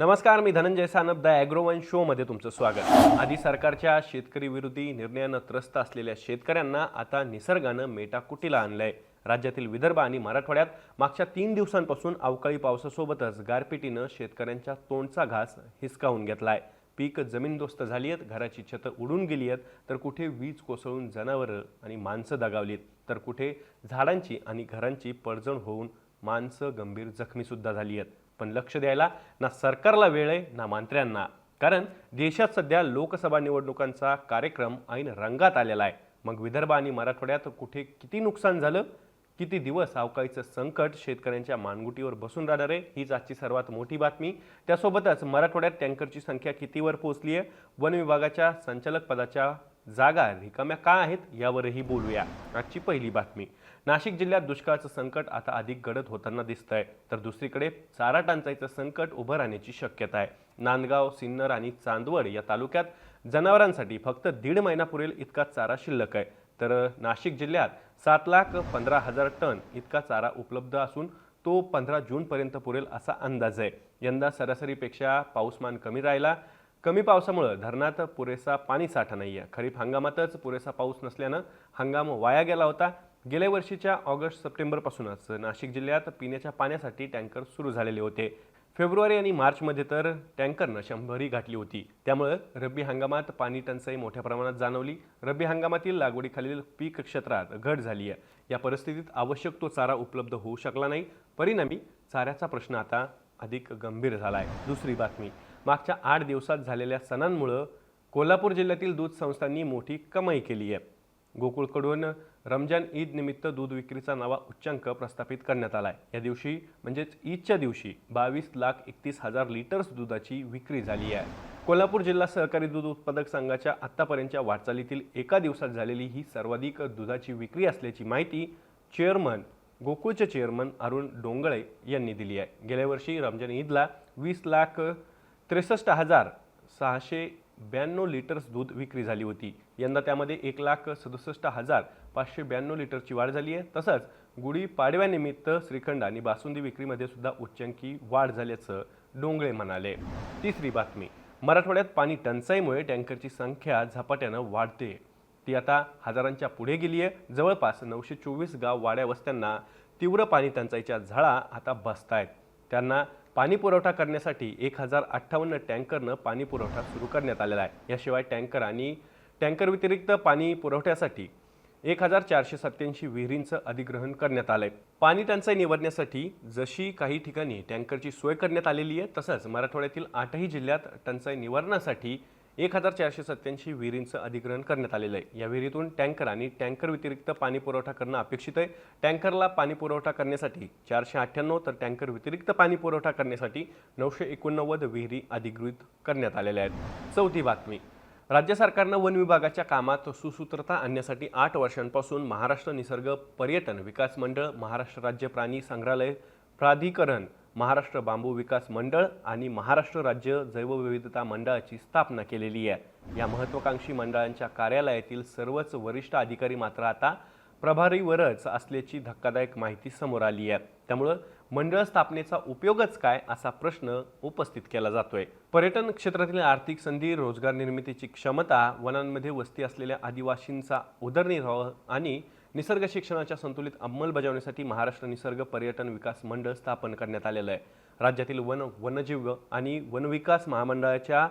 नमस्कार मी धनंजय सानप द ॲग्रोवन शोमध्ये तुमचं स्वागत. आधी सरकारच्या शेतकरी विरोधी निर्णयानं त्रस्त असलेल्या शेतकऱ्यांना आता निसर्गानं मेटाकुटीला आणलंय. राज्यातील विदर्भ आणि मराठवाड्यात मागच्या तीन दिवसांपासून अवकाळी पावसासोबतच गारपिटीनं शेतकऱ्यांच्या तोंडचा घास हिसकावून घेतलाय. पीक जमीनदोस्त झाली आहेत घराची छतं उडून गेली आहेत तर कुठे वीज कोसळून जनावरं आणि माणसं दगावलीत तर कुठे झाडांची आणि घरांची पडझड होऊन माणसं गंभीर जखमीसुद्धा झाली आहेत पण लक्ष द्यायला ना सरकारला वेळ आहे ना मंत्र्यांना. कारण देशात सध्या लोकसभा निवडणुकांचा कार्यक्रम ऐन रंगात आलेला आहे. मग विदर्भ आणि मराठवाड्यात कुठे किती नुकसान झालं? किती दिवस अवकाळीचं संकट शेतकऱ्यांच्या मानगुटीवर बसून राहणार आहे? हीच आजची सर्वात मोठी बातमी. त्यासोबतच मराठवाड्यात टँकरची संख्या कितीवर पोहोचली आहे वन विभागाच्या संचालक पदाच्या जागा रिकाम्या का आहेत यावरही बोलूया. आजची पहिली बातमी. नाशिक जिल्ह्यात दुष्काळाचं संकट आता अधिक गडद होताना दिसत आहे तर दुसरीकडे चारा टंचाईचं संकट उभं राहण्याची शक्यता आहे नांदगाव सिन्नर आणि चांदवड या तालुक्यात जनावरांसाठी फक्त दीड महिना पुरेल इतका चारा शिल्लक आहे. तर नाशिक जिल्ह्यात सात लाख पंधरा हजार टन इतका चारा उपलब्ध असून तो पंधरा जूनपर्यंत पुरेल असा अंदाज आहे. यंदा सरासरीपेक्षा पाऊसमान कमी राहिला कमी पावसामुळं धरणात पुरेसा पाणी साठा नाही आहे खरीप हंगामातच पुरेसा पाऊस नसल्यानं हंगाम वाया गेला होता. गेल्या वर्षीच्या ऑगस्ट सप्टेंबरपासूनच नाशिक जिल्ह्यात पिण्याच्या पाण्यासाठी टँकर सुरू झालेले होते. फेब्रुवारी आणि मार्चमध्ये तर टँकरनं शंभरी गाठली होती. त्यामुळं रब्बी हंगामात पाणी टंचाई मोठ्या प्रमाणात जाणवली. रब्बी हंगामातील लागवडीखालील पीक क्षेत्रात घट झाली आहे या परिस्थितीत आवश्यक तो चारा उपलब्ध होऊ शकला नाही. परिणामी चाऱ्याचा प्रश्न आता अधिक गंभीर झाला आहे दुसरी बातमी. मागच्या आठ दिवसात झालेल्या सणांमुळं कोल्हापूर जिल्ह्यातील दूध संस्थांनी मोठी कमाई केली आहे. गोकुळकडून रमजान ईद निमित्त दूध विक्रीचा नवा उच्चांक प्रस्थापित करण्यात आला आहे या दिवशी म्हणजेच ईदच्या दिवशी बावीस लाख एकतीस हजार लिटर्स दुधाची विक्री झाली आहे. कोल्हापूर जिल्हा सहकारी दूध उत्पादक संघाच्या आत्तापर्यंतच्या वाटचालीतील एका दिवसात झालेली ही सर्वाधिक दुधाची विक्री असल्याची माहिती चेअरमन गोकुळचे चेअरमन अरुण डोंगळे यांनी दिली आहे. गेल्या वर्षी रमजान ईदला वीस लाख त्रेसष्ट हजार सहाशे ब्याण्णव लिटर्स दूध विक्री झाली होती. यंदा त्यामध्ये एक लाख सदुसष्ट हजार पाचशे ब्याण्णव लिटरची वाढ झाली आहे. तसंच गुढी पाडव्यानिमित्त श्रीखंड आणि बासुंदी विक्रीमध्ये सुद्धा उच्चांकी वाढ झाल्याचं डोंगळे म्हणाले. तिसरी बातमी. मराठवाड्यात पाणी टंचाईमुळे टँकरची संख्या झपाट्यानं वाढते. ती आता हजारांच्या पुढे गेली आहे. जवळपास नऊशे चोवीस गाव वाड्या वस्त्यांना तीव्र पाणी टंचाईच्या झळा आता बसतायत. त्यांना पाणी पुरवठा करण्यासाठी एक हजार अठ्ठावन्न टँकरनं पाणी पुरवठा सुरू करण्यात आलेला आहे. याशिवाय टँकर आणि टँकर व्यतिरिक्त पाणी पुरवठ्यासाठी एक हजार चारशे सत्याऐंशी विहिरींचं अधिग्रहण करण्यात आलं आहे पाणी टंचाई निवडण्यासाठी जशी काही ठिकाणी टँकरची सोय करण्यात आलेली आहे तसंच मराठवाड्यातील आठही जिल्ह्यात टंचाई निवारणासाठी एक हजार चारशे सत्याऐंशी विहिरींचं अधिग्रहण करण्यात आलेलं आहे. या विहिरीतून टँकर आणि टँकर व्यतिरिक्त पाणी पुरवठा करणं अपेक्षित आहे. टँकरला पाणी पुरवठा करण्यासाठी चारशे अठ्ठ्याण्णव तर टँकर व्यतिरिक्त पाणी पुरवठा करण्यासाठी नऊशे एकोणनव्वद विहिरी अधिकृत करण्यात आलेल्या आहेत. चौथी बातमी. राज्य सरकारनं वन विभागाच्या कामात सुसूत्रता आणण्यासाठी आठ वर्षांपासून महाराष्ट्र निसर्ग पर्यटन विकास मंडळ महाराष्ट्र राज्य प्राणी संग्रहालय प्राधिकरण महाराष्ट्र बांबू विकास मंडळ आणि महाराष्ट्र राज्य जैवविविधता मंडळाची स्थापना केलेली आहे. या महत्त्वाकांक्षी मंडळांच्या कार्यालयातील सर्वच वरिष्ठ अधिकारी मात्र आता प्रभारीवरच असल्याची धक्कादायक माहिती समोर आली आहे. त्यामुळं मंडळ स्थापनेचा उपयोगच काय असा प्रश्न उपस्थित केला जातोय. पर्यटन क्षेत्रातील आर्थिक संधी रोजगार निर्मितीची क्षमता वनांमध्ये वस्ती असलेल्या आदिवासींचा उदरनिर्वाह आणि निसर्ग शिक्षणाच्या संतुलित अंमलबजावणीसाठी महाराष्ट्र निसर्ग पर्यटन विकास मंडळ स्थापन करण्यात आलेलं आहे. राज्यातील वन वनजीव आणि वनविकास महामंडळाच्या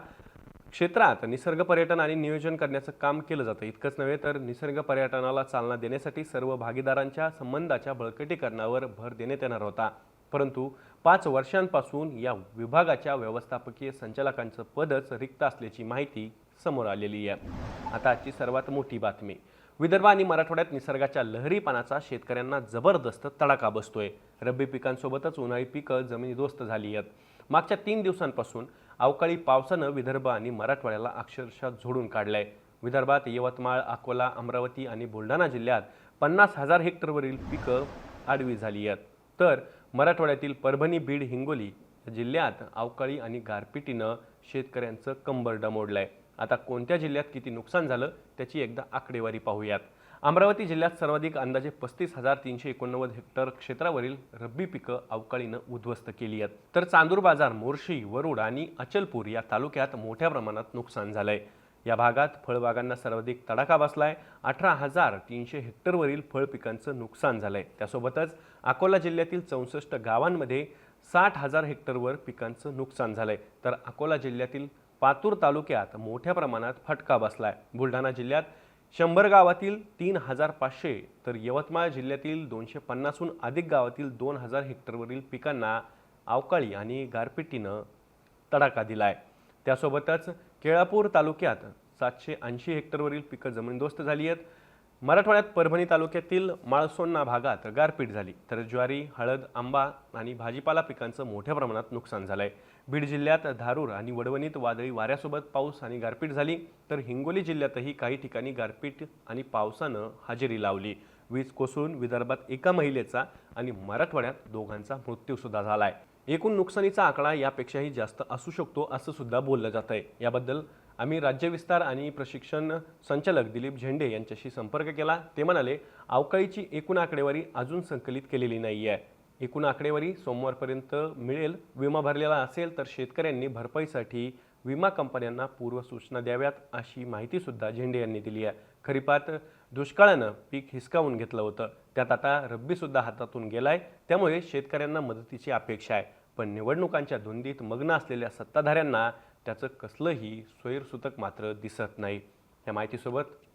क्षेत्रात निसर्ग पर्यटन आणि नियोजन करण्याचं काम केलं जातं. इतकंच नव्हे तर निसर्ग पर्यटनाला चालना देण्यासाठी सर्व भागीदारांच्या संबंधाच्या बळकटीकरणावर भर देण्यात येणार होता. परंतु पाच वर्षांपासून या विभागाच्या व्यवस्थापकीय संचालकांचं पदच रिक्त असल्याची माहिती समोर आलेली आहे. आता आजची सर्वात मोठी बातमी. विदर्भ आणि मराठवाड्यात निसर्गाच्या लहरीपणाचा शेतकऱ्यांना जबरदस्त तडाखा बसतोय. रब्बी पिकांसोबतच उन्हाळी पिकं जमिनीदोस्त झाली आहेत. मागच्या तीन दिवसांपासून अवकाळी पावसानं विदर्भ आणि मराठवाड्याला अक्षरशः झोडून काढलंय. विदर्भात यवतमाळ अकोला अमरावती आणि बुलढाणा जिल्ह्यात पन्नास हजार हेक्टरवरील पिकं आडवी झाली आहेत. तर मराठवाड्यातील परभणी बीड हिंगोली जिल्ह्यात अवकाळी आणि गारपिटीनं शेतकऱ्यांचं कंबर डमोडलं आहे आता कोणत्या जिल्ह्यात किती नुकसान झालं त्याची एकदा आकडेवारी पाहूयात. अमरावती जिल्ह्यात सर्वाधिक अंदाजे पस्तीस हजार तीनशे एकोणनव्वद हेक्टर क्षेत्रावरील रब्बी पिकं अवकाळीनं उद्ध्वस्त केली आहेत. तर चांदूर बाजार मोर्शी वरुड आणि अचलपूर या तालुक्यात मोठ्या प्रमाणात नुकसान झालंय. या भागात फळबागांना सर्वाधिक तडाखा बसलाय. अठरा हजार तीनशे हेक्टरवरील फळ पिकांचं नुकसान झालंय. त्यासोबतच अकोला जिल्ह्यातील चौसष्ट गावांमध्ये साठ हजार हेक्टरवर पिकांचं नुकसान झालंय. तर अकोला जिल्ह्यातील पातूर तालुक्यात मोठ्या प्रमाणात फटका बसलाय. बुलढाणा जिल्ह्यात शंभर गावातील तीन हजार पाचशे तर यवतमाळ जिल्ह्यातील दोनशे पन्नासहून अधिक गावातील दोन हजार हेक्टरवरील पिकांना अवकाळी आणि गारपिटीनं तडाखा आहे त्यासोबतच केळापूर तालुक्यात सातशे ऐंशी हेक्टरवरील पिकं जमीनदोस्त झाली आहेत. मराठवाड्यात परभणी तालुक्यातील माळसोन्ना भागात गारपीट झाली. तर ज्वारी हळद आंबा आणि भाजीपाला पिकांचं मोठ्या प्रमाणात नुकसान झालं आहे बीड जिल्ह्यात धारूर आणि वडवणीत वादळी वाऱ्यासोबत पाऊस आणि गारपीट झाली तर हिंगोली जिल्ह्यातही काही ठिकाणी गारपीट आणि पावसानं हजेरी लावली. वीज कोसळून विदर्भात एका महिलेचा आणि मराठवाड्यात दोघांचा मृत्यूसुद्धा झाला आहे एकूण नुकसानीचा आकडा यापेक्षाही जास्त असू शकतो असं सुद्धा बोललं जात आहे. याबद्दल आम्ही राज्य विस्तार आणि प्रशिक्षण संचालक दिलीप झेंडे यांच्याशी संपर्क केला. ते म्हणाले अवकाळीची एकूण आकडेवारी अजून संकलित केलेली नाही आहे एकूण आकडेवारी सोमवारपर्यंत मिळेल. विमा भरलेला असेल तर शेतकऱ्यांनी भरपाईसाठी विमा कंपन्यांना पूर्वसूचना द्याव्यात अशी माहितीसुद्धा झेंडे यांनी दिली आहे. खरीपात दुष्काळानं पीक हिसकावून घेतलं होतं. त्यात आता रब्बीसुद्धा हातातून गेलाय. त्यामुळे शेतकऱ्यांना मदतीची अपेक्षा आहे. पण निवडणुकांच्या धुंदीत मग्न असलेल्या सत्ताधाऱ्यांना त्याचं कसलंही स्वैरसूतक मात्र दिसत नाही. या माहितीसोबत